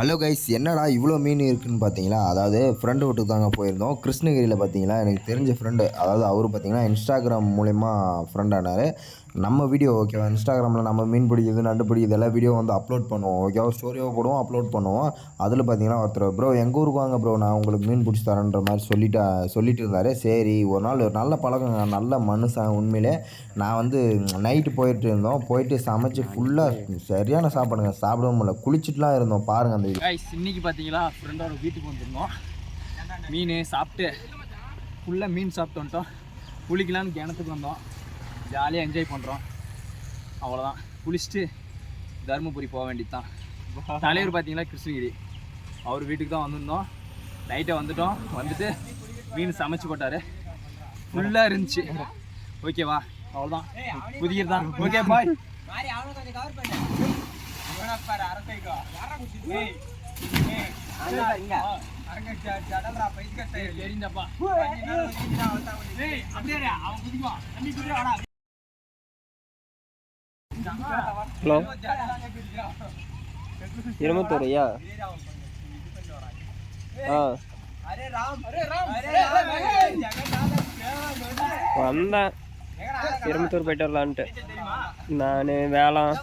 Hello guys என்னடா இவ்வளோ மீன் இருக்குன்னு பார்த்தீங்களா அதாவது ஃப்ரெண்டு வீட்டுக்கு தாங்க போயிருந்தோம். கிருஷ்ணகிரியில் பார்த்தீங்களா எனக்கு தெரிஞ்ச ஃப்ரெண்டு அதாவது அவர் பார்த்தீங்கன்னா இன்ஸ்டாகிராம் மூலயமா ஃப்ரெண்ட் ஆனார். நம்ம வீடியோ ஓகேவா இன்ஸ்டாகிராமில் நம்ம மீன் பிடிக்கிறது நண்டு பிடிக்கிறது எல்லாம் வீடியோ வந்து அப்லோட் பண்ணுவோம் ஓகேவா ஸ்டோரியாக போடுவோம் அப்லோட் பண்ணுவோம். அதில் பார்த்தீங்கன்னா ஒருத்தர் ப்ரோ எங்கள் ஊருக்கு வாங்க ப்ரோ நான் உங்களுக்கு மீன் பிடிச்சி தரேன்ற மாதிரி சொல்லிட்டா சொல்லிட்டு இருந்தார். சரி ஒரு நாள் ஒரு நல்ல பழக்கங்க நல்ல மனுஷன் உண்மையிலே. நான் வந்து நைட்டு போயிட்டு இருந்தோம். போயிட்டு சமைச்சு ஃபுல்லாக சரியான சாப்பாடுங்க. சாப்பிடவும் முடியல. குளிச்சுட்டுலாம் இருந்தோம். பாருங்கள் அந்த இன்னைக்கு பார்த்தீங்களா ஃப்ரெண்டோட வீட்டுக்கு வந்திருந்தோம். மீன் சாப்பிட்டு ஃபுல்லாக மீன் சாப்பிட்டு வந்துட்டோம். குளிக்கலான்னு கிணத்துக்கு வந்தோம். ஜாலியாக என்ஜாய் பண்ணுறோம் அவ்வளோதான் குளிச்சுட்டு தருமபுரி போக வேண்டியது தான் தலைவர் பார்த்தீங்களா கிருஷ்ணகிரி. அவர் வீட்டுக்கு தான் வந்திருந்தோம். நைட்டை வந்துட்டோம். வந்துட்டு மீன் சமைச்சு போட்டார். ஃபுல்லாக இருந்துச்சு. ஓகேவா அவ்வளோதான் புதிய தான் ஓகே பாய் தெரிஞ்சப்பா. ஹலோ. இருபத்தோரு ஐயா ஆ. வந்தேன். இருபத்தூர் போயிட்டு வரலான்ட்டு. நான் வேளாண்.